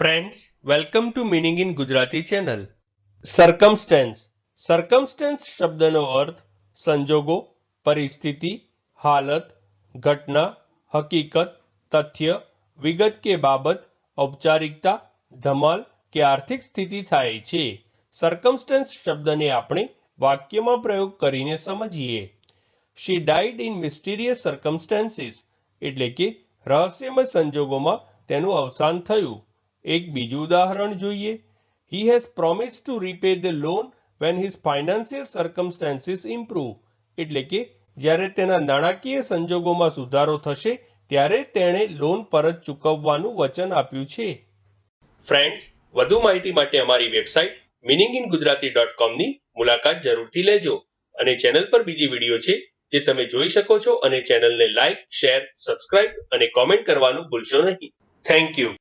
Friends welcome to meaning in Gujarati channel circumstance circumstance શબ્દનો અર્થ સંજોગો, પરિસ્થિતિ, હાલત, ઘટના, હકીકત, તથ્ય, વિગત કે બાબત, ઔપચારિકતા, ધમાલ કે આર્થિક સ્થિતિ થાય છે. સરકમસ્ટેન્સ શબ્દને આપણે વાક્યમાં પ્રયોગ કરીને સમજીએ. She died in mysterious circumstances એટલે કે રહસ્યમય સંજોગોમાં તેનું અવસાન થયું. એક બીજું ઉદાહરણ જોઈએ. He has promise to repay the loan when his financial circumstances improve એટલે કે, જ્યારે તેના નાણાકીય સંજોગોમાં સુધારો થશે, ત્યારે તેણે લોન પરત ચૂકવવાનું વચન આપ્યું છે. ફ્રેન્ડ્સ વધુ માહિતી માટે અમારી website meaning in Gujarati dot કોમની મુલાકાત જરૂરથી લેજો. અને ચેનલ પર બીજી વીડિયો છે, જે તમે જોઈ શકો છો. અને ચેનલને લાઇક શેર સબસ્ક્રાઇબ અને કોમેન્ટ કરવાનું ભૂલશો નહીં. Thank you